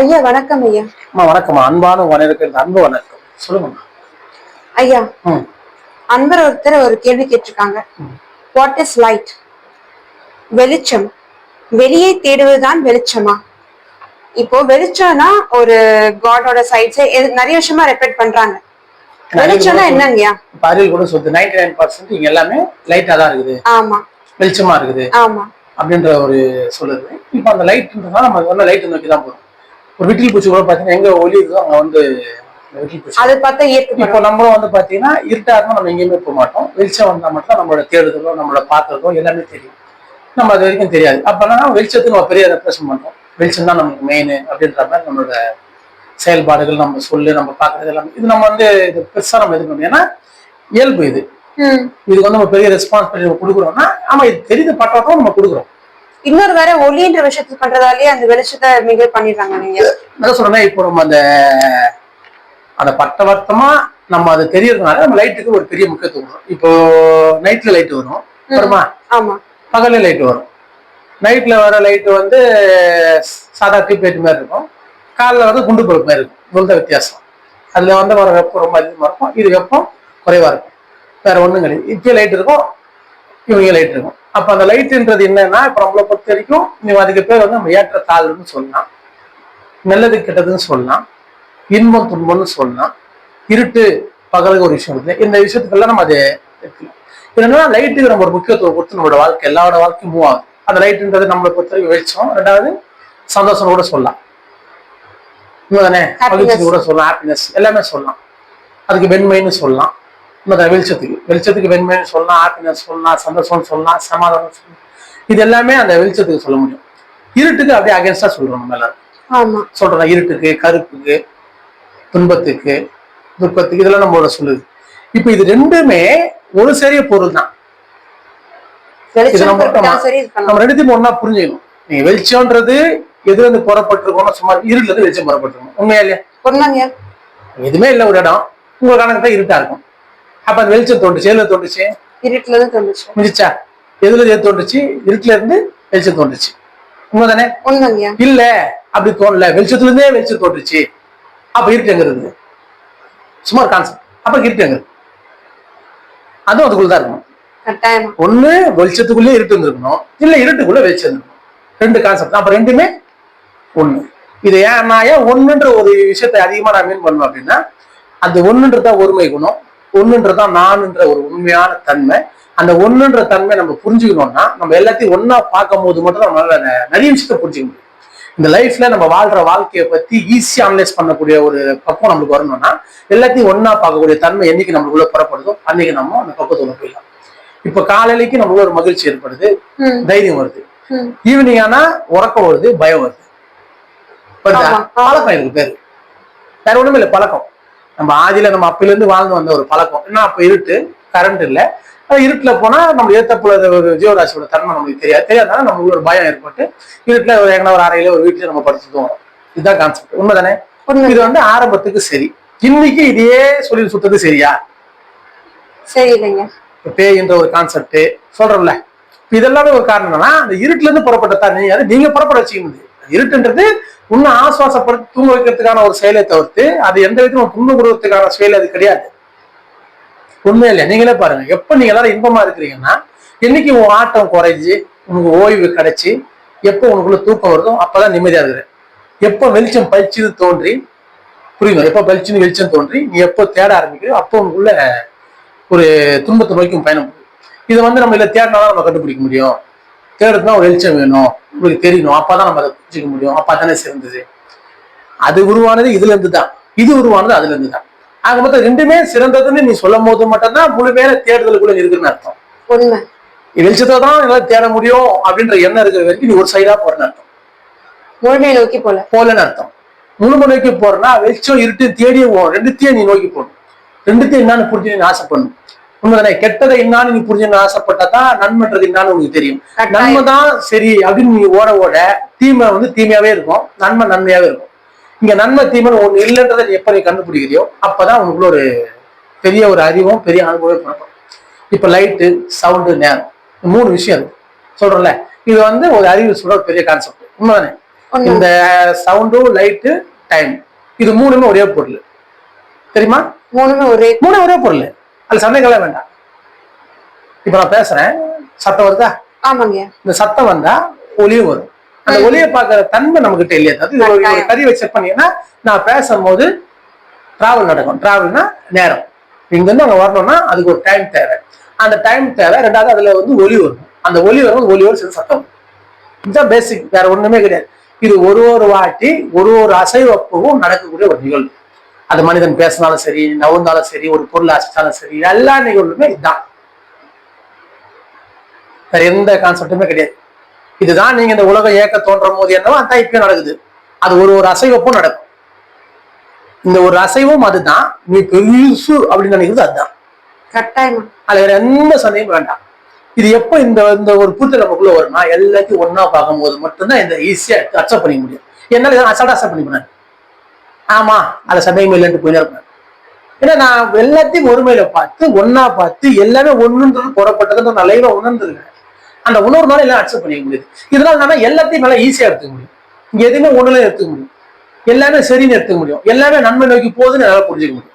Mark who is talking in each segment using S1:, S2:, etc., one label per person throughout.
S1: ஐயா வணக்கம் ஐயா.
S2: அம்மா வணக்கம்மா. அன்பான வணக்கம் அன்பு வணக்கம். சொல்லுங்கம்மா.
S1: ஐயா அன்பர் ஒருத்தர் ஒரு கேள்வி கேட்டிருக்காங்க. வாட் இஸ் லைட் வெளிச்சம். வெளியே தேடுவதுதான் வெளிச்சமா? இப்போ வெளிச்சம்னா ஒரு காடோட சைட்ஸ் நிறைய விஷயமா ரெப்பேட் பண்றாங்க. வெளிச்சம்னா என்னங்கய்யா
S2: இப்ப அறிவு கூட சொல்லுது நைன்டி நைன் பர்சன்ட் இங்க எல்லாமே லைட்டா தான் இருக்குது.
S1: ஆமா.
S2: வெளிச்சமா இருக்குது.
S1: ஆமா.
S2: அப்படின்ற ஒரு சொல்லுது இப்போ அந்த லைட்ன்றதுனால நம்ம லைட் நோக்கி தான் போறோம். ஒரு விட்டில் பூச்சி கூட பாத்தீங்கன்னா எங்க ஒளி இருக்கோ அங்க வந்து இந்த விட்டில் பூச்சி.
S1: அது பார்த்தா ஏற்கப்படும்
S2: இப்போ நம்மளும் வந்து பாத்தீங்கன்னா இருட்டா இருந்தா நம்ம எங்கேயுமே போக மாட்டோம். வெளிச்சம் வந்தா மட்டும் தான் நம்மளோட தேடுதலோ நம்மளோட பாக்குறதோ எல்லாமே தெரியும். நம்ம அது வரைக்கும் தெரியாது. அப்பனா வெளிச்சத்துக்கு நம்ம பெரிய ரெப்ரசன்ட் பண்றோம். வெளிச்சம் தான் நமக்கு மெயின் அப்படின்ற மாதிரி நம்மளோட செயல்பாடுகள் நம்ம சொல்லு நம்ம பாக்குறது எல்லாமே. இது நம்ம வந்து இது பெருசா நம்ம பண்ணணும் ஏன்னா இயல்பு இது. இதுக்கு வந்து நம்ம பெரிய ரெஸ்பான்சிபிலிட்டி கொடுக்குறோம்னா ஆமா இது தெரியுது பட்டாட்டம் நம்ம கொடுக்குறோம்.
S1: இன்னொரு வேற ஒளின்ற விஷயத்துக்கு பண்றதாலேயே அந்த வெளிச்சத்தை மிக பண்ணிடுறாங்க நீங்க.
S2: என்ன சொல்றேன்னா இப்போ நம்ம அந்த அந்த பட்டவர்த்தமா நம்ம அது தெரியறதுனால நம்ம லைட்டுக்கு ஒரு பெரிய முக்கியத்துவம் கொடுக்குறோம் இப்போ நைட்ல லைட் வரும் வருமா?
S1: ஆமா.
S2: பகல்ல லைட் வரும். நைட்ல வர லைட் வந்து சாதா டியூப் லைட் மாதிரி இருக்கும். காலைல வந்து குண்டு பல்ப் மாதிரி இருக்கும். இவ்வளவு வித்தியாசம். அதுல வந்து வர வெப்பம் ரொம்ப அதிகமா இருக்கும். இது வெப்பம் குறைவா இருக்கும். வேற ஒண்ணும் கிடையாது. இப்போ லைட் இருக்கும் இவங்க லைட் இருக்கும். அப்ப அந்த லைட்ன்றது என்னன்னா இப்ப நம்மளை பொறுத்த வரைக்கும் நீ அதுக்கு பேர் வந்து நம்ம ஏற்ற தாழ்வுன்னு சொல்லலாம். நல்லது கெட்டதுன்னு சொல்லலாம். இன்பம் துன்பம்னு சொல்லலாம். இருட்டு பகலுக்கு ஒரு விஷயம் இருக்கு. இந்த விஷயத்துக்கெல்லாம் நம்ம அதை என்னன்னா லைட்டுக்கு நம்ம ஒரு முக்கியத்துவம் கொடுத்து நம்மளோட வாழ்க்கை எல்லாரோட வாழ்க்கையும் மூவ் ஆகும் அந்த லைட்டுன்றது நம்மளை பொறுத்த வரைக்கும் வெளிச்சம். ரெண்டாவது சந்தோஷம் கூட சொல்லலாம். உண்மைதானே?
S1: Happiness.
S2: மகிழ்ச்சி கூட சொல்லலாம். ஹாப்பினஸ் எல்லாமே சொல்லலாம். அதுக்கு வெண்மைன்னு சொல்லலாம். உண்மைதான் வெளிச்சத்துக்கு வெளிச்சத்துக்கு வெண்மைன்னு சொல்லலாம் ஹாப்பினஸ் சொல்லலாம் சந்தோஷம்னு சொல்லலாம் சமாதானம் சொல்லலாம் இது எல்லாமே அந்த வெளிச்சத்துக்கு சொல்ல முடியும். இருட்டுக்கு அப்படியே அகேன்ஸ்டா சொல்றோம் நம்ம எல்லாரும். சொல்றோம் இருட்டுக்கு கருப்புக்கு துன்பத்துக்கு துக்கத்துக்கு இதெல்லாம் நம்மளோட சொல்லுது. இப்போ இது ரெண்டுமே ஒரு சரிய பொருள் தான். நம்ம ரெண்டுத்தையும் ஒண்ணா புரிஞ்சுக்கணும். நீங்க வெளிச்சம்ன்றது எதுல இருந்து புறப்பட்டிருக்கோம்னா சும்மா இருட்டுல இருந்து வெளிச்சம் புறப்பட்டிருக்கும். உண்மையா இல்லையா? எதுவுமே இல்லை ஒரு இடம். உங்க கணக்கு தான் இருட்டா இருக்கும். அப்ப அந்த வெளிச்சம் தோண்டுச்சு எதுல தோண்டுச்சு
S1: இருட்டுல இருந்து தோணுச்சு
S2: முடிச்சா எதுல எது தோண்டுச்சு இருட்டுல இருந்து வெளிச்சம் தோண்டுச்சு உண்மைதானே?
S1: உண்மைங்கய்யா.
S2: இல்ல. அப்படி தோணல. வெளிச்சத்துல இருந்தே வெளிச்சம் தோன்றுச்சு. அப்ப இருட்டு எங்க இருக்குது? சும்மா ஒரு கான்செப்ட் அப்ப இருட்டு எங்க இருக்கு? அதுவும் அதுக்குள்ள தான் இருக்கணும். ஒண்ணு வெளிச்சத்துக்குள்ளே இருட்டு இருந்திருக்கணும். இல்ல இருட்டுக்குள்ள வெளிச்சம் இருந்திருக்கணும். ரெண்டு கான்செப்ட் அப்ப ரெண்டுமே ஒண்ணு. இது ஏன் நான் ஏன் ஒண்ணுன்ற ஒரு விஷயத்தை அதிகமா நான் மீன் பண்ணுவேன் அப்படின்னா அந்த ஒண்ணுன்றதான் ஒருமை குணம். ஒண்ணுன்றதான் நானுன்ற ஒரு உண்மையான தன்மை. அந்த ஒண்ணுன்ற தன்மை நம்ம புரிஞ்சுக்கணும்னா நம்ம எல்லாத்தையும் ஒண்ணா பார்க்கும் போது மட்டும் நம்மளால நிறைய விஷயத்த புரிஞ்சுக்க முடியும். இந்த லைஃப்ல நம்ம வாழ்ற வாழ்க்கையை பத்தி ஈஸியா அனலைஸ் பண்ணக்கூடிய ஒரு பக்குவம் நம்மளுக்கு வரணும்னா எல்லாத்தையும் ஒண்ணா பார்க்கக்கூடிய தன்மை என்னைக்கு நம்மளுக்குள்ள புறப்படுதோ அன்னைக்கு நம்ம அந்த பக்குவத்துல போயிடலாம். இப்ப காலையிலைக்கு நம்மளுக்கு ஒரு மகிழ்ச்சி ஏற்படுது. தைரியம் வருது. ஈவினிங் ஆனா உறக்கம் வருது பயம் வருது. பழக்கம் இதுக்கு பேரு. வேற ஒண்ணுமே இல்லை பழக்கம். நம்ம ஆதியில நம்ம அப்பையில இருந்து வாழ்ந்து வந்த ஒரு பழக்கம். என்ன அப்ப இருட்டு? கரண்ட் இல்ல. இருட்டுல போனா நம்ம ஏத்தப்புல ஒரு ஜீவராசியோட தன்மை நமக்கு தெரியாது. தெரியாதனால நமக்கு ஒரு பயம் ஏற்பட்டு இருட்டுல ஒரு எங்கன்னா ஒரு அறையில ஒரு வீட்டுல நம்ம படுத்து தூங்குறோம் இதுதான் கான்செப்ட் உண்மைதானே?
S1: உண்மை
S2: இது வந்து ஆரம்பத்துக்கு சரி. இன்னைக்கு இதையே சொல்லி சுத்தது சரியா?
S1: சரி இல்லைங்க
S2: பேய்ன்ற ஒரு கான்செப்ட் சொல்றோம்ல. இதெல்லாமே ஒரு காரணம் என்னன்னா அந்த இருட்டுல இருந்து புறப்பட்ட அது நீங்க புறப்பட வச்சுக்கணும் இருட்டுன்றது இன்னும் ஆசுவாசப்படுத்தி தூங்க வைக்கிறதுக்கான ஒரு செயலை தவிர்த்து அது எந்த விதமும் துன்பம் கொடுக்கறதுக்கான செயல் அது கிடையாது. உண்மை இல்லையா? நீங்களே பாருங்க. எப்ப நீங்க எல்லாரும் இன்பமா இருக்கிறீங்கன்னா என்னைக்கு உன் ஆட்டம் குறைஞ்சு உனக்கு ஓய்வு கிடைச்சு எப்போ உனக்குள்ள தூக்கம் வருதோ அப்பதான் நிம்மதியா இருக்கிற. எப்போ வெளிச்சம் பழிச்சுன்னு தோன்றி புரியுது? எப்போ பழிச்சுன்னு வெளிச்சம் தோன்றி நீ எப்போ தேட ஆரம்பிக்கிறியோ அப்போ உனக்குள்ள ஒரு துன்பத்தை நோக்கி பயணம் போகுது. இதை வந்து நம்ம இதில் தேடினாலும் நம்ம கண்டுபிடிக்க முடியும். தேடுறதுனா ஒரு வெளிச்சம் வேணும். உங்களுக்கு தெரியணும். அப்பதான் நம்ம அதை புரிஞ்சுக்க முடியும். அப்பா தானே சிறந்தது. அது உருவானது இதுல இருந்து தான் இது உருவானது அதுல இருந்து தான் ஆக மொத்தம் ரெண்டுமே சிறந்ததுன்னு நீ சொல்லும் போது மட்டும்தான் முழுமையான தேடுதலுக்குள்ள இருக்குன்னு அர்த்தம். வெளிச்சத்தை தான் என்னால தேட முடியும் அப்படின்ற எண்ணம் இருக்கிற வரைக்கும் நீ ஒரு சைடா போறேன்னு அர்த்தம்.
S1: முழுமையை நோக்கி போல.
S2: போலன்னு அர்த்தம். முழுமை நோக்கி போறேன்னா வெளிச்சம் இருட்டு தேடியே போகும் ரெண்டுத்தையும் நீ நோக்கி போகணும். ரெண்டுத்தையும் என்னன்னு புரிஞ்சு நீ ஆசைப்படணும். உண்மைதானே? கெட்டதை என்னான்னு நீ புரிஞ்சுன்னு ஆசைப்பட்டா தான் நன்மைன்றது என்னன்னு உனக்கு தெரியும். நன்மை தான் சரி அப்படின்னு நீ ஓட ஓட தீமை வந்து தீமையாவே இருக்கும். நன்மை நன்மையாவே இருக்கும். இங்க நன்மை தீமைன்னு ஒண்ணு இல்லைன்றதை எப்ப நீ கண்டுபிடிக்கிறியோ அப்பதான் உனக்குள்ள ஒரு பெரிய ஒரு அறிவும் பெரிய அனுபவம் புறப்படும். இப்ப லைட்டு சவுண்டு நேரம். மூணு விஷயம் சொல்றேன்ல? இது வந்து ஒரு அறிவு சொல்ற ஒரு பெரிய கான்செப்ட் உண்மைதானே. இந்த சவுண்டு லைட்டு டைம் இது மூணுமே ஒரே பொருள். தெரியுமா?
S1: மூணுமே ஒரே
S2: மூணு ஒரே பொருள். அது சந்தேகம்லாம் வேண்டாம். இப்ப நான் பேசுறேன். சத்தம் வருதா?
S1: ஆமாங்க.
S2: இந்த சத்தம் வந்தா ஒலியும் வரும். அந்த ஒலியை பார்க்கிற தன்மை நமக்கு இல்லையா அது ஒரு- ஒரு. கருவி செக் பண்ணீங்கன்னா நான் பேசும்போது டிராவல் நடக்கும். டிராவல்னா நேரம். இங்க இருந்து அங்க வரணும்னா அதுக்கு ஒரு டைம் தேவை. அந்த டைம் தேவை. ரெண்டாவது அதுல வந்து ஒலி வரும். அந்த ஒலி வரும் ஒலியோடு சேர்ந்து சத்தம் வரும். இதுதான் பேசிக் வேற ஒண்ணுமே கிடையாது. இது ஒரு ஒரு வாட்டி ஒரு ஒரு அசைவப்பவும் நடக்கக்கூடிய ஒரு நிகழ்வு. அது மனிதன் பேசினாலும் சரி நவுந்தாலும் சரி ஒரு பொருள் அசைச்சாலும் சரி எல்லா நிகழ்வுமே இதுதான். வேற எந்த கான்செப்டுமே கிடையாது. இதுதான் நீங்க இந்த உலக இயக்க தோன்றும் போது என்னவோ அதான் இப்பயும் நடக்குது. அது ஒரு ஒரு அசைவப்பும் நடக்கும். இந்த ஒரு அசைவும் அதுதான். நீ பெருசு அப்படின்னு நினைக்கிறது அதுதான்.
S1: கட்டாயமா.
S2: அது வேற எந்த சந்தேகமும் வேண்டாம். இது எப்போ இந்த இந்த ஒரு புரிதல் நமக்குள்ள வரும்னா எல்லாத்தையும் ஒண்ணா பார்க்கும்போது மட்டும்தான் இந்த ஈஸியா அக்செப்ட் பண்ணிக்க முடியும். என்னால இதை அசால்ட்டா அக்செப்ட் பண்ணிப்பேன் ஆமா அது சந்தேகம் இல்லைன்ட்டு போயிட்டே இருப்பேன் ஏன்னா நான் எல்லாத்தையும் ஒருமையில பார்த்து ஒண்ணா பார்த்து எல்லாமே ஒண்ணுன்றது புறப்பட்டதுன்ற நான் லைவா உணர்ந்துருக்கேன். அந்த உணர்வுனால எல்லாம் அக்செப்ட் பண்ணிக்க முடியுது. இதனால நான் எல்லாத்தையும் நல்லா ஈஸியா எடுத்துக்க முடியும். இங்க எதுவுமே ஒண்ணுல எடுத்துக்க முடியும். எல்லாமே சரின்னு எடுத்துக்க முடியும். எல்லாமே நன்மை நோக்கி போகுதுன்னு என்னால புரிஞ்சுக்க முடியும்.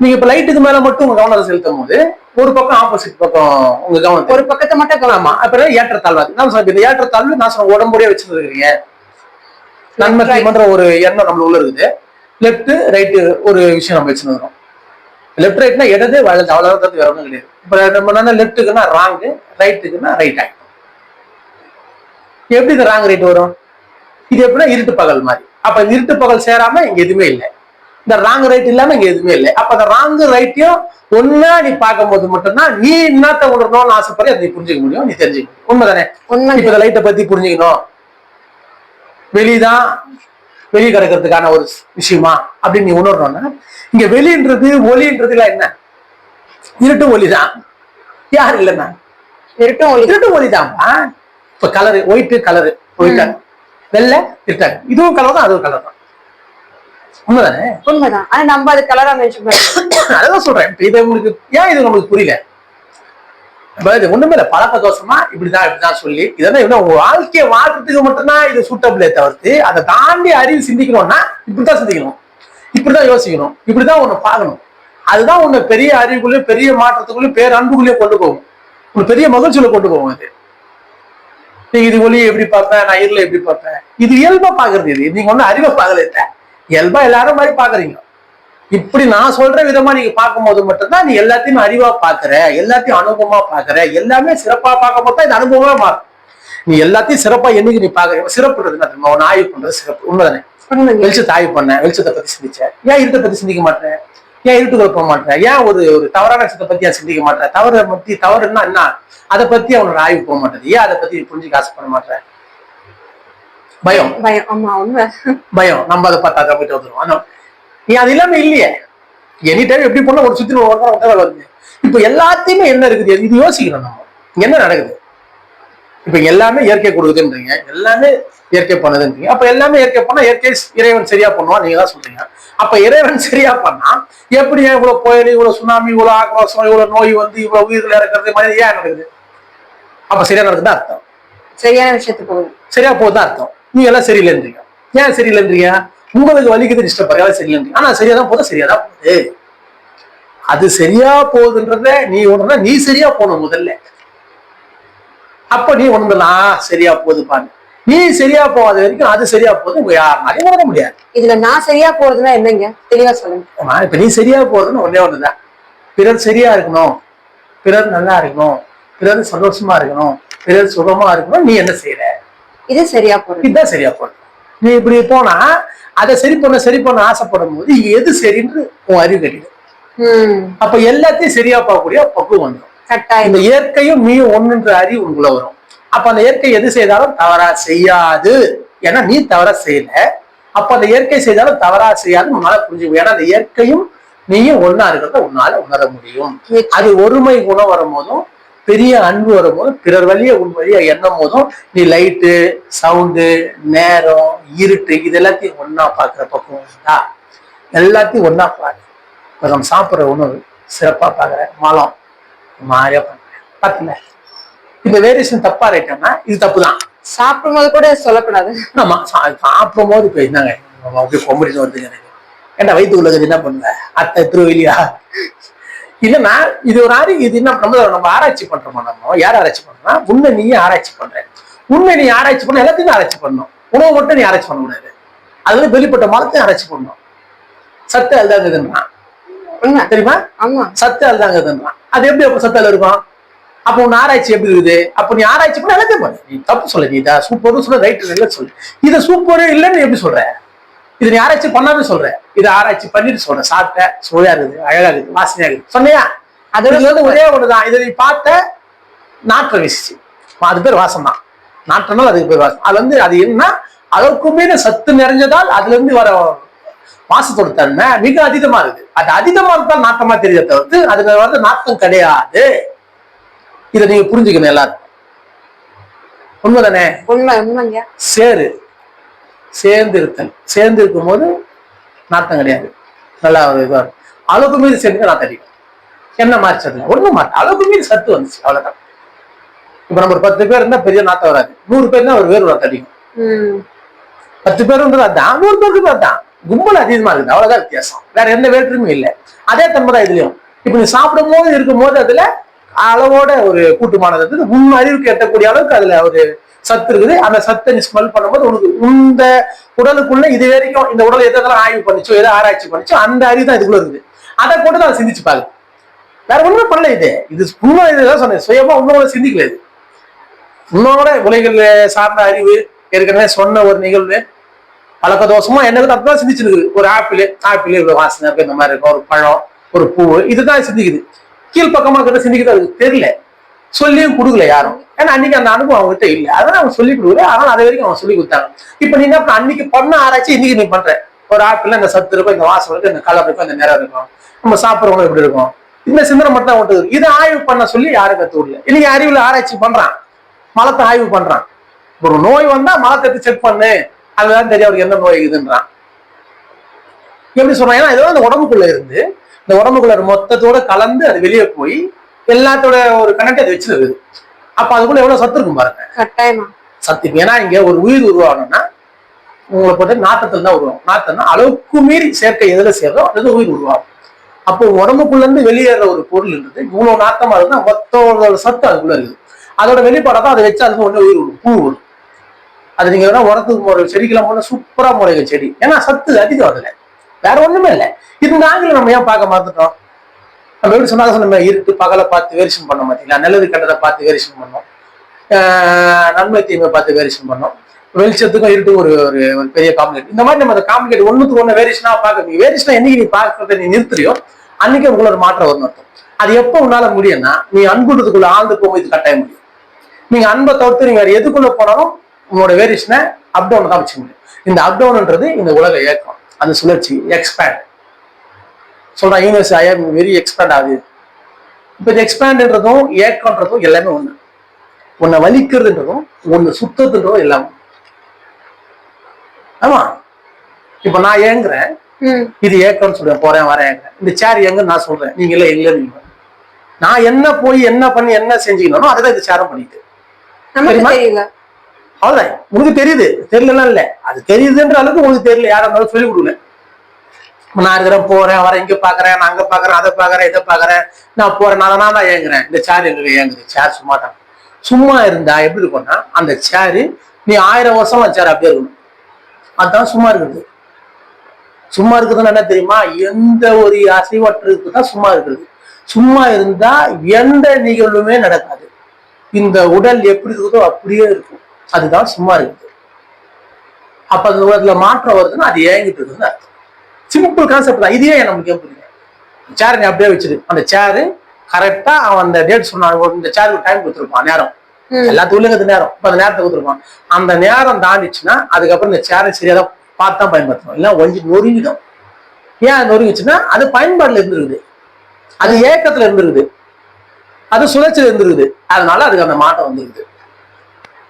S2: நீங்க இப்ப லைட்டுக்கு மேல மட்டும் உங்க கவனத்தை செலுத்தும் போது ஒரு பக்கம் ஆப்போசிட் பக்கம் உங்க கவனத்தை
S1: ஒரு பக்கத்தை மட்டும் கவனம்
S2: அப்புறம் ஏற்றத்தாழ்வாது நான் இந்த ஏற்றத்தாழ்வு நான் சொல்ற உடம்புடைய வச்சிருக்கிறீங்க. நன்மை. தீமைன்ற ஒரு எண்ணம் நம்மள உள்ள இருக்குது. லெஃப்ட் ரைட்டு ஒரு விஷயம் நம்ம வச்சுருக்கிறோம் லெஃப்ட் ரைட்னா இடது வலது அவ்வளவுதான் வேற ஒன்றும் கிடையாது. இப்ப நம்ம என்ன லெஃப்ட்டுக்குன்னா ராங்கு ரைட்டுக்குன்னா ரைட் ஆகிடும் எப்படி இந்த ராங் ரைட் வரும்? இது எப்படின்னா இருட்டு பகல் மாதிரி. அப்ப இருட்டு பகல் சேராம இங்க எதுவுமே இல்லை. இந்த ராங் ரைட் இல்லாம இங்க எதுவுமே இல்லை. அப்ப அந்த ராங் ரைட்டையும் ஒன்னா நீ பார்க்கும்போது மட்டும்தான் நீ என்னத்த உணரணும்னு ஆசைப்படி அதை நீ புரிஞ்சுக்க முடியும் நீ தெரிஞ்சுக்க உண்மைதானே?
S1: உண்மை
S2: இப்ப இந்த லைட்டை பத்தி புரிஞ்சுக்கணும். வெளிதான் வெளியே கிடக்கிறதுக்கான ஒரு விஷயமா அப்படின்னு நீ உணரணும்னா இங்க வெளின்றது ஒலின்றது எல்லாம் என்ன? இருட்டு ஒலிதான் யார் இல்லைன்னா
S1: இருட்டும் ஒளி.
S2: இருட்டு ஒலிதான்ப்பா இப்ப கலரு ஒயிட்டு கலரு ஒயிட்டா வெள்ளை இருட்டாங்க இதுவும் கலர் தான் அதுவும் கலர் தான். உண்மைதானே?
S1: உண்மைதான். ஆனா நம்ம அது கலரா மென்ஷன்
S2: அதான் சொல்றேன். இது உங்களுக்கு ஏன் இது உங்களுக்கு புரியல? இப்ப ஒண்ணுமே இல்ல பழக்க தோஷமா இப்படிதான் இப்படிதான் சொல்லி இதெல்லாம் இன்னும் உங்க வாழ்க்கையை வாழ்றதுக்கு மட்டும்தான் இது சூட்டபிளே தவிர்த்து அதை தாண்டி அறிவு சிந்திக்கணும்னா இப்படிதான் சிந்திக்கணும். இப்படிதான் யோசிக்கணும். இப்படிதான் உன்னை பார்க்கணும். அதுதான் உன்னை பெரிய அறிவுக்குள்ளேயும் பெரிய மாற்றத்துக்குள்ளேயும் பேர் அன்புக்குள்ளேயே கொண்டு போகும். உன்னை பெரிய மகிழ்ச்சியில கொண்டு போகும் அது. நீங்க இது ஒளியை எப்படி பார்ப்பேன் நான் இருளை எப்படி பார்ப்பேன் இது இயல்பா பாக்குறது இது. நீங்க ஒன்னும் அறிவை பார்க்கல இல்ல இயல்பா எல்லாரும் மாதிரி பாக்குறீங்க இப்படி நான் சொல்ற விதமா நீங்க பார்க்கும்போது மட்டும்தான் நீ எல்லாத்தையும் அறிவா பாக்குற எல்லாத்தையும் அனுபவமா பாக்குற எல்லாமே சிறப்பா பார்க்கும்போது தான் இது அனுபவமா மாறும். நீ எல்லாத்தையும் சிறப்பா என்னைக்கு நீ பாக்குற சிறப்புன்றது தெரியுமா? உன்னை ஆய்வு பண்றது சிறப்பு. உண்மைதானே? வெளிச்சத்தை ஆய்வு பண்ண வெளிச்சத்தை பத்தி சிந்திச்சேன் ஏன் இருட்டை பத்தி சிந்திக்க மாட்டேன் ஏன் இருட்டுக்குள்ள போக மாட்டேன் ஏன் ஒரு ஒரு தவறான விஷயத்தை பத்தி ஏன் சிந்திக்க மாட்டேன் தவறை பத்தி தவறுன்னா என்ன? அதை பத்தி அவனோட ஆய்வு போக மாட்டேது ஏன் அதை பத்தி புரிஞ்சுக்க ஆசைப்பட மாட்டேன் பயம்.
S1: பயம். ஆமா உண்மை.
S2: பயம். நம்ம அதை பார்த்தா தான் போயிட்டு வந்துடும் ஆனா நீ அது இல்லாம இல்லையே. எனி டைம் எப்படி பண்ண ஒரு சுத்தி ஒரு வாரம் ஒன்றரை வருது இப்போ எல்லாத்தையுமே என்ன இருக்குது? இது யோசிக்கணும் நம்ம. என்ன நடக்குது? இப்ப எல்லாமே இயற்கை கொடுக்குதுன்றீங்க. எல்லாமே இயற்கை பண்ணுதுன்றீங்க. அப்ப எல்லாமே இயற்கை பண்ணா இயற்கை இறைவன் சரியா பண்ணுவான் நீங்க தான் சொல்றீங்க. அப்ப இறைவன் சரியா பண்ணா எப்படி இவ்வளவு புயல் இவ்வளவு சுனாமி இவ்வளவு ஆக்ரோஷம் இவ்வளவு நோய் வந்து இவ்வளவு உயிர்கள் இறக்குறது? மனித ஏன் நடக்குது? அப்ப சரியா நடக்குதா அர்த்தம்?
S1: சரியான விஷயத்துக்கு போகுது.
S2: சரியா போகுதா அர்த்தம்? நீங்க எல்லாம் சரியில்லைன்றீங்க. ஏன் சரியில்லைன்றீங்க? உங்களுக்கு வலிக்குது டிஸ்டர்ப் எல்லாம் சரியில்லைன்றீங்க. ஆனா சரியா தான் போதும் சரியா தான் போகுது அது சரியா போகுதுன்றத நீ உணர்ந்தா நீ சரியா போகணும் முதல்ல. அப்ப நீ உணர்ந்தலாம் சரியா போகுது பாரு நீ சரியா போகாத வரைக்கும் அது சரியா போகுது உங்க யாருனாலையும் உணர முடியாது.
S1: இதுல நான் சரியா போறதுன்னா என்னங்க? தெளிவா சொல்லுங்க.
S2: இப்ப நீ சரியா போறதுன்னு ஒன்னே ஒண்ணுதான். பிறர் சரியா இருக்கணும். பிறர் நல்லா இருக்கணும். பிறர் சந்தோஷமா இருக்கணும். பிறர் சுகமா இருக்கணும். நீ என்ன செய்யற
S1: இது சரியா போறது.
S2: இதுதான் சரியா போறது. நீ இப்படி போனா அதை சரி பண்ண சரி பண்ண ஆசைப்படும் போது எது சரின்னு உன் அறிவு கட்டிடும்
S1: ஹம்
S2: அப்ப எல்லாத்தையும் சரியா பார்க்கக்கூடிய பக்குவம் வந்துடும் இந்த இயற்கையும் நீ ஒண்ணுன்ற அறிவு உங்களுக்குள்ள வரும். அப்ப அந்த இயற்கை எது செய்தாலும் தவறா செய்யாது. ஏன்னா நீ தவறா செய்யல. அப்ப அந்த இயற்கை செய்தாலும் தவறா செய்யாது. உன்னால புரிஞ்சுக்க ஏன்னா அந்த இயற்கையும் நீயும் ஒன்னா இருக்கிறத உன்னால உணர முடியும். அது ஒருமை குணம் வரும்போதும் பெரிய அன்பு வரும்போதும் பிறர் வழிய உன் வழியா எண்ணும் போதும் நீ லைட்டு சவுண்டு நேரம் இருட்டு இது எல்லாத்தையும் ஒன்னா பாக்குற பக்கம்? எல்லாத்தையும் ஒன்னா பாரு. இப்ப நம்ம சாப்பிடுற உணவு சிறப்பா பாக்குற மலம் மாதிரியா பண்றேன் பத்தல இந்த வேரியேஷன் தப்பா ரைட்டோம்னா இது தப்பு தான்
S1: சாப்பிடும்போது கூட சொல்லக்கூடாது.
S2: ஆமா சாப்பிடும் போது இப்ப நம்ம அப்படியே கொம்படிட்டு வருதுங்க எனக்கு. ஏன்டா வயிற்று உள்ளது என்ன பண்ணுவ? அத்தை திருவெளியா இல்லைன்னா இது ஒரு ஆரி இது என்ன நம்ம நம்ம ஆராய்ச்சி பண்றோமா நம்ம? யார் ஆராய்ச்சி பண்றோம்னா உன்னை நீயே ஆராய்ச்சி பண்ற. உன்னை நீ ஆராய்ச்சி பண்ண எல்லாத்தையும் ஆராய்ச்சி பண்ணணும். உணவு மட்டும் நீ ஆராய்ச்சி பண்ண கூடாது. அதுல வெளிப்பட்ட மரத்தையும் ஆராய்ச்சி பண்ணணும். சத்து அதுதாங்கதுன்னா
S1: உண்மை
S2: தெரியுமா? சத்து அதுதாங்கதுன்னா அது எப்படி அப்ப சத்து அதுல இருக்கும்? அப்போ உன் ஆராய்ச்சி எப்படி இருக்குது? அப்ப நீ ஆராய்ச்சி பண்ண எல்லாத்தையும் பண்ணு. நீ தப்பு சொல்ல நீ இதை சூப்பர்னு சொல்ல ரைட் இல்லை சொல்லு. இதை சூப்பர் இல்லைன்னு எப்படி சொல்ற? இது நீ ஆராய்ச்சி பண்ணாம சொல்ற. இதை ஆராய்ச்சி பண்ணிட்டு சொல்ற. சாப்பிட்ட சுவையா இருக்குது அழகா இருக்குது வாசனையா இருக்குது. சொன்னியா? இது வந்து ஒரே ஒண்ணுதான். இதை நீ பார்த்த நாற்றம் வீசிச்சு. அது பேர் வாசம் தான் நாற்றம்னா அதுக்கு பேர் வாசம். அது வந்து அது என்ன அளவுக்கு மீறி சத்து நிறைஞ்சதால் அதுல இருந்து வர வாசத்தோட தன்மை மிக அதிகமா இருக்கு அது அதிகமா இருந்தால் நாட்டமா தெரியுத தவிர்த்து அதுல வந்து நாட்டம் கிடையாது. இதை நீங்க புரிஞ்சுக்கணும் எல்லாரும். உண்மைதானே?
S1: உண்மை உண்மைங்க.
S2: சேரு. சேர்ந்து இருத்தல் சேர்ந்து இருக்கும்போது நாட்டம் கிடையாது. நல்லா ஒரு இதா இருக்கும். அளவுக்கு மீறி சேர்ந்து நாட்டம் அடிக்கும். என்ன மாறிச்சதுல ஒண்ணும் மாட்டேன் அளவுக்கு மீறி சத்து வந்துச்சு. அவ்வளவுதான். இப்ப நம்ம ஒரு பத்து பேர் இருந்தா பெரிய நாட்டம் வராது. நூறு பேர் ஒரு வேறு நாட்டம் அடிக்கும். பத்து பேர் வந்து அதான் நூறு பேருக்கு அதான் கும்பல் அதிகமா இருக்குது. அவ்வளவுதான் வித்தியாசம். வேற எந்த வேற்றுமையும் இல்லை. அதே தன்மை தான் இதுலயும். இப்ப நீ சாப்பிடும் போது இருக்கும் போது அதுல அளவோட ஒரு கூட்டுமானது இருக்குது. உன் அறிவுக்கு எட்டக்கூடிய அளவுக்கு அதுல ஒரு சத்து இருக்குது. அந்த சத்தை நீ ஸ்மெல் பண்ணும்போது உனக்கு இந்த உடலுக்குள்ள இது வரைக்கும் இந்த உடல் எதெல்லாம் ஆய்வு பண்ணிச்சோ எதை ஆராய்ச்சி பண்ணிச்சோ அந்த அறிவு தான் இதுக்குள்ள இருக்குது. அதை கூட நான் சிந்திச்சு பாரு வேற ஒண்ணுமே பண்ணல இது. இது உண்மை இதுதான் சொன்னேன். சுயமா உண்மையோட சிந்திக்கல இது. உன்னோட உலகில் சார்ந்த அறிவு ஏற்கனவே சொன்ன ஒரு நிகழ்வு பழக்க தோஷமா என்னது அப்படிதான் சிந்திச்சிருக்கு ஒரு ஆப்பிள் ஆப்பிள் இவ்வளவு வாசனை இருக்கு. இந்த மாதிரி இருக்கும். ஒரு பழம் ஒரு பூ இதுதான் சிந்திக்குது. கீழ்ப்பக்கமா கிட்ட சிந்திக்கிறது அதுக்கு தெரியல. சொல்லியும் கொடுக்கல யாரும். ஏன்னா அன்னைக்கு அந்த அனுபவம் அவங்ககிட்ட இல்லை. அதனால அவங்க சொல்லி கொடுக்கல. ஆனால் அது வரைக்கும் அவங்க சொல்லி கொடுத்தாங்க. இப்ப நீ என்ன அன்னைக்கு பண்ண ஆராய்ச்சி இன்னைக்கு நீ பண்ற. ஒரு ஆப்பிள் இந்த சத்து இருக்கும் இந்த வாசம் இருக்கும் இந்த கலர் இருக்கும் இந்த நிறம் இருக்கும். நம்ம சாப்பிடுறவங்க எப்படி இருக்கும்? இந்த சிந்தனை மட்டும் தான் விட்டு இதை ஆய்வு பண்ண சொல்லி யாரும் கத்து விடல. இன்னைக்கு அறிவுல ஆராய்ச்சி பண்றான். மலத்தை ஆய்வு பண்றான். ஒரு நோய் வந்தா மலத்தை எடுத்து செக் பண்ணு. அதுதான் தெரியும் அவருக்கு என்ன நோய் இதுன்றான் எப்படி சொல்றான்? ஏன்னா ஏதோ அந்த உடம்புக்குள்ள இருந்து இந்த உடம்புக்குள்ள மொத்தத்தோட கலந்து அது வெளியே போய் எல்லாத்தோட ஒரு கனெக்ட் அது வச்சிருக்குது. அப்ப அதுக்குள்ள எவ்வளவு சத்து இருக்கும் பாருங்க. சத்து ஏன்னா இங்க ஒரு உயிர் உருவாகணும்னா உங்களை பொறுத்த நாட்டத்துல தான் உருவாகும். நாட்டம்னா அளவுக்கு மீறி சேர்க்கை எதுல சேர்றோ அது உயிர் உருவாகும். அப்போ உடம்புக்குள்ள இருந்து வெளியேற ஒரு பொருள் இருந்தது. இவ்வளவு நாட்டமா இருந்தா மொத்த சத்து அதுக்குள்ள இருக்குது. அதோட வெளிப்பாடை தான் அதை வச்சு அதுக்கு ஒண்ணு உயிர் பூ வரும் அது நீங்க வேணா உரத்துக்கு ஒரு செடிக்கெல்லாம் போனா சூப்பரா முறைங்க செடி. ஏன்னா சத்து அதிகம் அதுல. வேற ஒண்ணுமே இல்லை. இந்த ஆங்கில நம்ம ஏன் பார்க்க மறந்துட்டோம்? நம்ம எப்படி சொன்னாங்க நம்ம இருட்டு பகலை பார்த்து வேரிசன் பண்ணோம் பார்த்தீங்களா நல்லது கெட்டதை பார்த்து வேரிசன் பண்ணோம். ஆஹ் நன்மை தீமை பார்த்து வேரிசன் பண்ணோம். வெளிச்சத்துக்கும் இருட்டு ஒரு ஒரு ஒரு பெரிய காம்ப்ளிகேட் இந்த மாதிரி நம்ம அந்த காம்ப்ளிகேட் ஒண்ணுக்கு ஒன்று வேரிசனா பார்க்க நீ வேரிசனா என்னைக்கு நீ பார்க்கறத நீ நிறுத்துறியோ அன்னைக்கு உங்களுக்குள்ள ஒரு மாற்றம் வரும் அர்த்தம். அது எப்போ உன்னால முடியும்னா நீ அன்புன்றதுக்குள்ள ஆழ்ந்து போகும்போது இது கட்டாயம் முடியும். நீங்க அன்பை தவிர்த்து நீங்க எதுக்குள்ள போனாலும் உங்களோட வேரியேஷனை அப்டவுன் தான் வச்சுக்க முடியும். இந்த அப்டவுன்ன்றது இந்த உலக இயக்கம். அந்த சுழற்சி எக்ஸ்பேண்ட் சொல்றேன் universe I am very expand ஆகுது. இப்போ இந்த எக்ஸ்பேண்ட்ன்றதும் ஏக்கம்ன்றதும் எல்லாமே ஒண்ணு. உன்னை வலிக்கிறதுன்றதும் ஒண்ணு சுத்தத்துன்றதும் எல்லாமே. ஆமா? இப்போ நான் ஏங்குறேன். இது ஏக்கம்னு சொல்றேன் போறேன் வரேன் இந்த சேர் எங்கன்னு நான் சொல்றேன். நீங்க இல்ல இல்லைன்னு நான் என்ன போய் என்ன பண்ணி என்ன செஞ்சுக்கணும் அதை தான் இந்த சேரம் பண்ணிட்டு. அவ்வளவுதான் உனக்கு தெரியுது. தெரியலலாம் இல்ல. அது தெரியுதுன்ற அளவுக்கு உங்களுக்கு தெரியல. யாரா இருந்தாலும் சொல்லி கொடுக்கல நான் இருக்கிறேன் போறேன் வரேன் இங்க பாக்குறேன் நான் அங்க பாக்குறேன் அதை பாக்குறேன் இதை பாக்குறேன். நான் போறேன் நான் நான் தான் ஏங்குறேன். இந்த சேர் எங்க ஏங்குது. சேர் சும்மா தான். சும்மா இருந்தா எப்படி இருக்கும்னா அந்த சேரு நீ ஆயிரம் வருஷம் அந்த சேர் அப்படியே இருக்கணும். அதுதான் சும்மா இருக்குது சும்மா இருக்குதுன்னு என்ன தெரியுமா? எந்த ஒரு அசைவற்றதுக்கு தான் சும்மா இருக்குது சும்மா இருந்தா எந்த நிகழ்வுமே நடக்காது. இந்த உடல் எப்படி இருக்குதோ அப்படியே இருக்கும். அதுதான் சும்மா இருக்குது. அப்ப அந்த உலகத்துல மாற்றம் வருதுன்னா அது ஏங்கிட்டு இருக்குதுன்னு அர்த்தம். சிம்பிள் கான்செப்ட் தான். இதே நமக்கு புரியுது சேர் நீ அப்படியே வச்சிரு. அந்த சேரு கரெக்டா அவன் அந்த டேட் சொன்னான். இந்த சேருக்கு டைம் கொடுத்துருப்பான். நேரம்.
S1: ம்.
S2: எல்லாத்துக்குள்ளயும் அது நேரம். இப்ப அந்த நேரத்தை கொடுத்துருப்பான். அந்த நேரம் தாண்டிச்சுன்னா அதுக்கப்புறம் இந்த சேரை சரியா தான் பார்த்து தான் பயன்படுத்தணும். இல்லை ஒஞ்சி நொறுங்கிடும். ஏன் அது நொறுங்கிச்சுன்னா அது பயன்பாடுல இருந்திருக்குது. அது ஏக்கத்துல இருந்திருக்குது. அது சுழற்சியில் இருந்திருக்குது. அதனால அதுக்கு அந்த மாற்றம் வந்துருக்குது.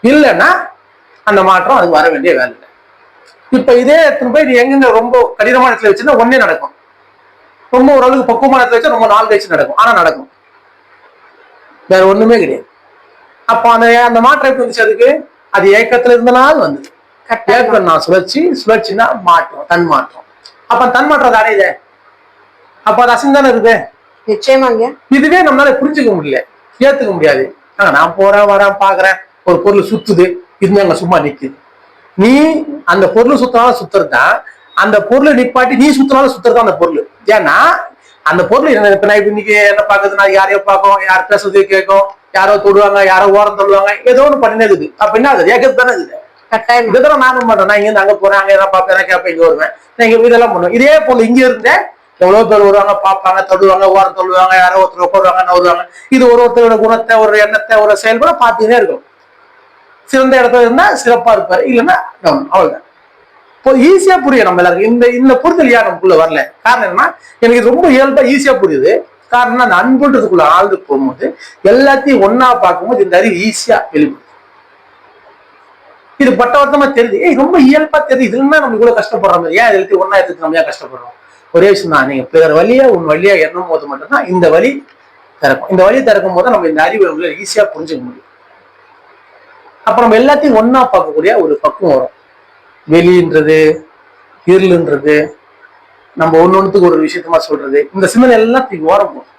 S2: இல்லைன்னா அந்த மாற்றம் அதுக்கு வர வேண்டிய வேலை இப்ப இதே எடுத்துன்னு போய் எங்கெங்க ரொம்ப கடினமான இடத்துல வச்சுன்னா ஒன்னே நடக்கும். ரொம்ப ஓரளவுக்கு பக்குவமான இடத்துல வச்சா ரொம்ப நாள் கழிச்சு நடக்கும். ஆனா நடக்கும். வேற ஒண்ணுமே கிடையாது. அப்போ அந்த அந்த மாற்றம் எப்படி வந்துச்சு அதுக்கு? அது ஏக்கத்துல இருந்தனால வந்தது.
S1: கட்டாயமா
S2: ஏக்கம் நான் சுழற்சி சுழற்சினா மாற்றம் தன் மாற்றம். அப்ப தன் மாற்றம் அது அடையுதே அப்ப அது அசிங்கம் தானே இருக்குது?
S1: நிச்சயமாங்க.
S2: இதுவே நம்மளால புரிஞ்சுக்க முடியல. ஏத்துக்க முடியாது. ஆனா நான் போறேன் வரேன் பாக்குறேன். ஒரு பொருள் சுத்துது இது அங்க சும்மா நிக்குது நீ அந்த பொருள் சுத்தினாலும் சுத்துறது தான் அந்த பொருளை நிப்பாட்டி நீ சுத்தினாலும் சுத்துறது அந்த பொருள். ஏன்னா அந்த பொருள் இப்ப நான் இன்னைக்கு என்ன நான் யாரையோ பார்க்கும் யார் பேசுறது கேட்கும் யாரோ தொடுவாங்க யாரோ ஓரம் தள்ளுவாங்க ஏதோ ஒண்ணு பண்ணினே இருக்குது அப்ப என்ன அது ஏக்கத்து தானே
S1: கட்டாயமா.
S2: இதெல்லாம் நானும் பண்றேன். நான் இங்க இருந்து அங்க போறேன் அங்க எதாவது பார்ப்பேன் கேட்பேன் இங்க வருவேன். நான் இங்க இதெல்லாம் பண்ணுவேன். இதே போல இங்க இருந்தேன் எவ்வளவு பேர் வருவாங்க பார்ப்பாங்க தள்ளுவாங்க ஓரம் தள்ளுவாங்க யாரோ ஒருத்தர் உட்காருவாங்க நவுருவாங்க. இது ஒரு ஒருத்தரோட குணத்தை ஒரு எண்ணத்தை ஒரு செயல்பட பார்த்துக்கிட்டே இருக்கும் சிறந்த இடத்துல இருந்தா சிறப்பா இருப்பாரு. இல்லைன்னா down. அவ்வளவுதான். இப்போ ஈஸியா புரியும் நம்ம எல்லாருக்கும். இந்த இந்த புரிதல் ஏன் நமக்குள்ள வரல? காரணம் என்னன்னா எனக்கு இது ரொம்ப இயல்பா ஈஸியா புரியுது. காரணம் அந்த அன்புன்றதுக்குள்ள ஆழ்ந்து போகும்போது எல்லாத்தையும் ஒன்னா பார்க்கும்போது இந்த அறிவு ஈஸியா வெளிப்படும் இது பட்டவர்த்தமா தெரியுது. ஏய் ரொம்ப இயல்பா தெரியுது. இதுல நம்ம இவ்வளவு கஷ்டப்படுற மாதிரி ஏன் எழுத்து ஒன்னா எடுத்து நம்ம ஏன் கஷ்டப்படுறோம்? ஒரே விஷயம் தான். நீங்க பிறர் வழியா உன் வழியா எண்ணும் போது மட்டும்தான் இந்த வழி திறக்கும். இந்த வழி திறக்கும் போது நம்ம இந்த அறிவு ஈஸியா புரிஞ்சுக்க முடியும். அப்ப நம்ம எல்லாத்தையும் ஒண்ணா பார்க்கக்கூடிய ஒரு பக்குவம் வரும். வெளின்றது இருளுன்றது நம்ம ஒன்னொன்னுக்கு ஒரு விஷயத்தமா சொல்றது இந்த சிந்தனை எல்லாத்தையும் ஓரம் போகும்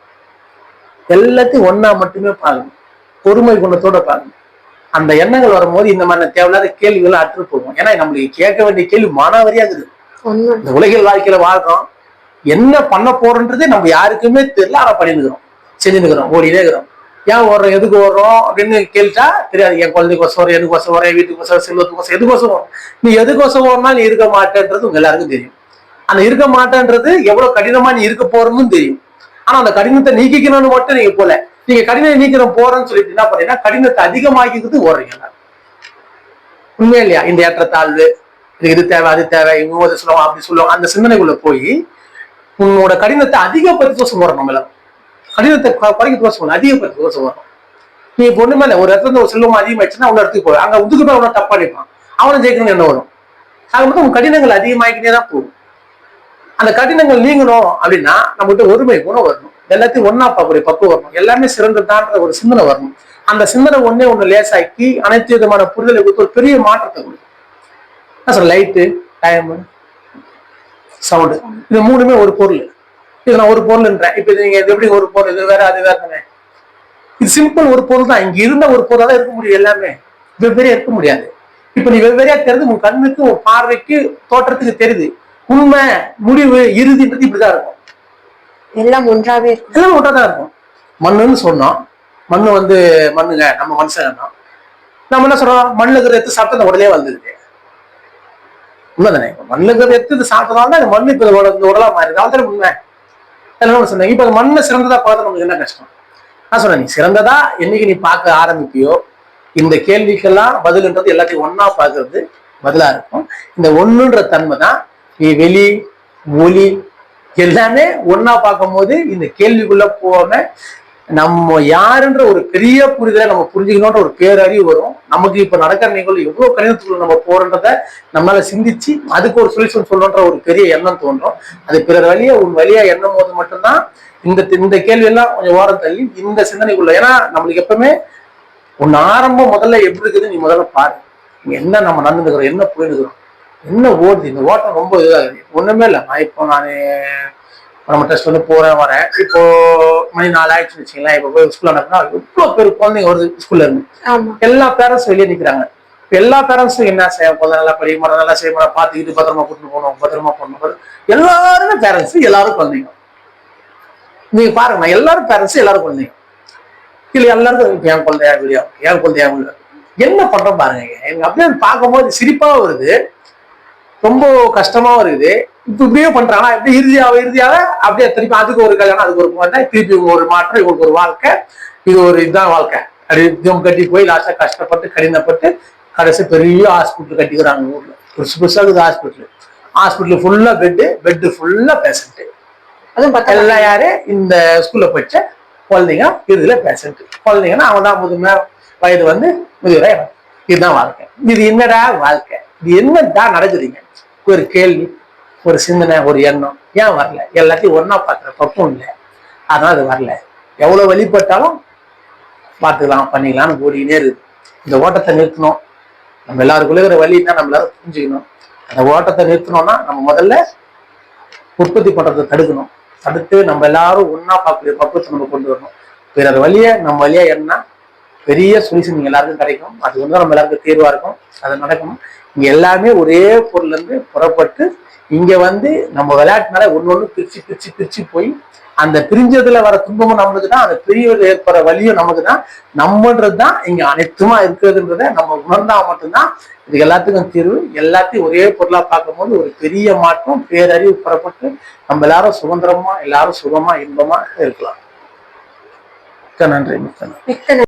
S2: எல்லாத்தையும் ஒண்ணா மட்டுமே பார்க்கணும் பொறுமை குணத்தோட பார்க்கணும் அந்த எண்ணங்கள் வரும்போது இந்த மாதிரி தேவையில்லாத கேள்விகளை அற்று போகும். ஏன்னா நம்மளுக்கு கேட்க வேண்டிய கேள்வி மானாவரியா இருக்குது
S1: உண்மை
S2: இந்த உலகில் வாழ்க்கையில வாழ்றோம். என்ன பண்ண போறோன்றதே நம்ம யாருக்குமே தெரியல. ஆனா பண்ணிருக்கிறோம் செஞ்சுருக்கிறோம் ஓடினே இருக்கிறோம். ஏன் ஓடுறோம்? எதுக்கு ஓடுறோம்? அப்படின்னு கேட்டா தெரியாது. என் குழந்தைக்கோசம் வரும் எனக்கோசம் வரும்? என் வீட்டுக்கோசம் செல்வத்துக்கோசம் எதுக்கோசம் வரும்? நீ எதுக்கோசம் ஓடுனா நீ இருக்க மாட்டேன்றது உங்க எல்லாருக்கும் தெரியும். அந்த இருக்க மாட்டேன்றது எவ்வளவு கடினமா நீ இருக்க போறோம்னு தெரியும். ஆனா அந்த கடினத்தை நீக்கிக்கணும்னு மட்டும் நீங்க போல. நீங்க கடினத்தை நீக்கிறோம் போறேன்னு சொல்லிட்டு என்ன பண்ணீங்கன்னா கடினத்தை அதிகமாக்கிக்கிறது ஓடுறீங்க உண்மை உண்மையா இல்லையா? இந்த ஏற்றத்தாழ்வு இது இது தேவை அது தேவை இவங்க இதை சொல்லுவாங்க அப்படி சொல்லுவாங்க. அந்த சிந்தனைக்குள்ள போய் உன்னோட கடினத்தை அதிகப்படுத்த தோசம் போறோம் நம்ம எல்லாரும் கடினத்தை குறைக்க தோசை போறோம் அதிகப்படுத்த தோசை வரும் நீ இப்போ ஒண்ணுமே இல்லை ஒரு இடத்துல இருந்து ஒரு செல்வம் அதிகமாயிடுச்சுன்னா அவனை இடத்துக்கு போய் அங்க உதுக்கு போய் அவனை தப்பா நிற்பான் அவனை ஜெயிக்கணும் என்ன வரும்? ஆக மட்டும் உன் கடினங்கள் அதிகமாகிக்கிட்டே தான் போகும். அந்த கடினங்கள் நீங்கணும் அப்படின்னா நம்மகிட்ட ஒருமை குணம் வரணும். எல்லாத்தையும் ஒன்னா பார்க்கக்கூடிய பக்குவம் வரணும். எல்லாமே சிறந்ததான்ற ஒரு சிந்தனை வரணும். அந்த சிந்தனை ஒன்னே ஒண்ணு லேசாக்கி அனைத்து விதமான புரிதலை கொடுத்து ஒரு பெரிய மாற்றத்தை கொடுக்கும். நான் சொல்ல லைட்டு டைமு சவுண்டு இது மூணுமே ஒரு பொருள். இது நான் ஒரு பொருள்ன்றேன். இப்ப இது நீங்க இது எப்படி ஒரு பொருள்? இது வேற அது வேற தானே? இது சிம்பிள் ஒரு பொருள் தான். இங்க இருந்த ஒரு பொருளா தான் இருக்க முடியும் எல்லாமே. வெவ்வேறையா இருக்க முடியாது. இப்ப நீ வெவ்வேறையா தெரியுது உன் கண்ணுக்கு உன் பார்வைக்கு தோற்றத்துக்கு தெரியுது உண்மை முடிவு இறுதின்றது இப்படிதான் இருக்கும்.
S1: எல்லாம் ஒன்றாவே இருக்கும்.
S2: எல்லாமே ஒன்றா தான் இருக்கும். மண்ணுன்னு சொன்னோம். மண்ணு வந்து மண்ணுங்க. நம்ம மனுஷங்க நம்ம என்ன சொல்றோம்? மண்ணுல இருக்கிற எடுத்து சாப்பிட்டு அந்த உடலே வந்துருக்கு உண்மைதானே? இப்ப மண்ணுல இருக்கிற எடுத்து சாப்பிட்டதால தான் மண்ணு இப்ப உடலா மாறிது. அதான் உண்மை. சொன்னாங்க சொன்னேன் இப்ப மண்ணை சிறந்ததா பார்த்து நமக்கு என்ன கஷ்டம்? நான் சொன்னேன் நீ சிறந்ததா என்னைக்கு நீ பார்க்க ஆரம்பிப்பியோ இந்த கேள்விக்கெல்லாம் பதில்ன்றது எல்லாத்தையும் ஒன்னா பார்க்கறது பதிலா இருக்கும். இந்த ஒண்ணுன்ற தன்மை தான் நீ வெளி ஒளி எல்லாமே ஒன்னா பார்க்கும் போது இந்த கேள்விக்குள்ள போகாம நம்ம யாருன்ற ஒரு பெரிய புரிதலை நம்ம புரிஞ்சுக்கணுன்ற ஒரு பேரறிவு வரும். நமக்கு இப்ப நடக்கிற நிகழ்வு எவ்வளவு கணிதத்துக்குள்ள நம்ம போறன்றத நம்மளால சிந்திச்சு அதுக்கு ஒரு சொல்யூஷன் சொல்லணுன்ற ஒரு பெரிய எண்ணம் தோன்றும். அது பிறர் வழியா உன் வழியா எண்ணும் போது மட்டும்தான் இந்த இந்த கேள்வி எல்லாம் கொஞ்சம் ஓரம் தள்ளி இந்த சிந்தனைக்குள்ள. ஏன்னா நம்மளுக்கு எப்பவுமே உன் ஆரம்பம் முதல்ல எப்படி இருக்குது நீ முதல்ல பாரு. என்ன நம்ம நடந்துக்கிறோம் என்ன போயிடுக்கிறோம் என்ன ஓடுது இந்த ஓட்டம் ரொம்ப இதாகுது ஒண்ணுமே இல்லை. நான் இப்போ நான் நம்ம டெஸ்ட் வந்து போறேன் வரேன் இப்போ மணி நாலு ஆயிடுச்சுன்னு வச்சுங்களேன் இப்போ போய் ஸ்கூல்ல நடத்தினா எவ்வளவு பேர் குழந்தைங்க வருது ஸ்கூல்ல இருந்து. எல்லா பேரண்ட்ஸும் வெளியே நிக்கிறாங்க. இப்ப எல்லா பேரண்ட்ஸும் என்ன செய்ய குழந்தை நல்லா படிக்க மாட்டோம் நல்லா செய்ய மாட்டோம் பார்த்துக்கிட்டு பத்திரமா கூட்டிட்டு போகணும் பத்திரமா போகணும். எல்லாருமே பேரண்ட்ஸ் எல்லாரும் குழந்தைங்க. நீங்க பாருங்க எல்லாரும் பேரண்ட்ஸ் எல்லாரும் குழந்தைங்க. இல்ல எல்லாருக்கும் என் குழந்தையா வீடியோ என் குழந்தையா வீடியோ. என்ன பண்றோம் பாருங்க. எனக்கு அப்படியே பார்க்கும்போது சிரிப்பா வருது. ரொம்ப கஷ்டமாவும் இருக்குது. இப்ப இப்படியே பண்றாங்க இப்படி இறுதியாக இறுதியாக அப்படியே திருப்பி அதுக்கு ஒரு கல்யாணம் அதுக்கு ஒரு குழந்தை திருப்பி ஒரு மாற்றம் இவங்களுக்கு ஒரு வாழ்க்கை. இது ஒரு இதுதான் வாழ்க்கை. அப்படி இவங்க கட்டி போய் லாஸ்டா கஷ்டப்பட்டு கடினப்பட்டு கடைசி பெரிய ஹாஸ்பிட்டல் கட்டிக்கிறாங்க ஊர்ல. புதுசு புதுசா இருக்குது ஹாஸ்பிட்டல் ஹாஸ்பிட்டல் ஃபுல்லா பெட்டு பெட்டு ஃபுல்லா பேஷண்ட்
S1: அதுவும் பார்த்தா
S2: எல்லாம் யாரு? இந்த ஸ்கூல்ல படிச்ச குழந்தைங்க இதுல பேஷண்ட் குழந்தைங்கன்னா அவன் தான் முதுமை வயது வந்து முதியோரா. இதுதான் வாழ்க்கை. இது என்னடா வாழ்க்கை? இது என்னடா நடக்குதுங்க ஒரு கேள்வி. ஒரு சிந்தனை ஒரு எண்ணம். ஏன் வரல? எல்லாத்தையும் ஒன்றா பார்க்குற பக்கம் இல்லை. அதனால் அது வரல. எவ்வளோ வழிபட்டாலும் பார்த்துக்கலாம் பண்ணிக்கலாம்னு ஓடிக்கிட்டே இருக்குது இந்த ஓட்டத்தை நிறுத்தணும். நம்ம எல்லாருக்குள்ள இருக்கிற வழி என்ன நம்ம எல்லாரும் புரிஞ்சுக்கணும். அந்த ஓட்டத்தை நிறுத்தணும்னா நம்ம முதல்ல உற்பத்தி பண்ணுறதை தடுக்கணும். தடுத்து நம்ம எல்லாரும் ஒன்றா பார்க்கக்கூடிய பக்குவத்தை நம்ம கொண்டு வரணும். பிறர் வழியை நம்ம வழியாக என்ன பெரிய சொல்யூஷன் எல்லாருக்கும் கிடைக்கும். அது வந்து நம்ம எல்லாருக்கும் தீர்வாக இருக்கும். அது நடக்கும். இங்கே எல்லாமே ஒரே பொருள்லேருந்து புறப்பட்டு இங்க வந்து நம்ம விளையாட்டுனால ஒண்ணு ஒண்ணு பிரிச்சு பிரிச்சு பிரிச்சு போய் அந்த பிரிஞ்சதுல வர துன்பமும் நம்மளுக்கு தான் அந்த பிரிவில் ஏற்படுற வழியும் நமக்கு தான் நம்மன்றது தான் இங்க அனைத்துமா இருக்கிறதுன்றத நம்ம உணர்ந்தா மட்டும்தான் இது எல்லாத்துக்கும் தீர்வு. எல்லாத்தையும் ஒரே பொருளா பார்க்கும்போது ஒரு பெரிய மாற்றம் பேரறிவு புறப்பட்டு நம்ம எல்லாரும் சுதந்திரமா எல்லாரும் சுகமா இன்பமா இருக்கலாம். மிக்க நன்றி. மிக்க நன்றி.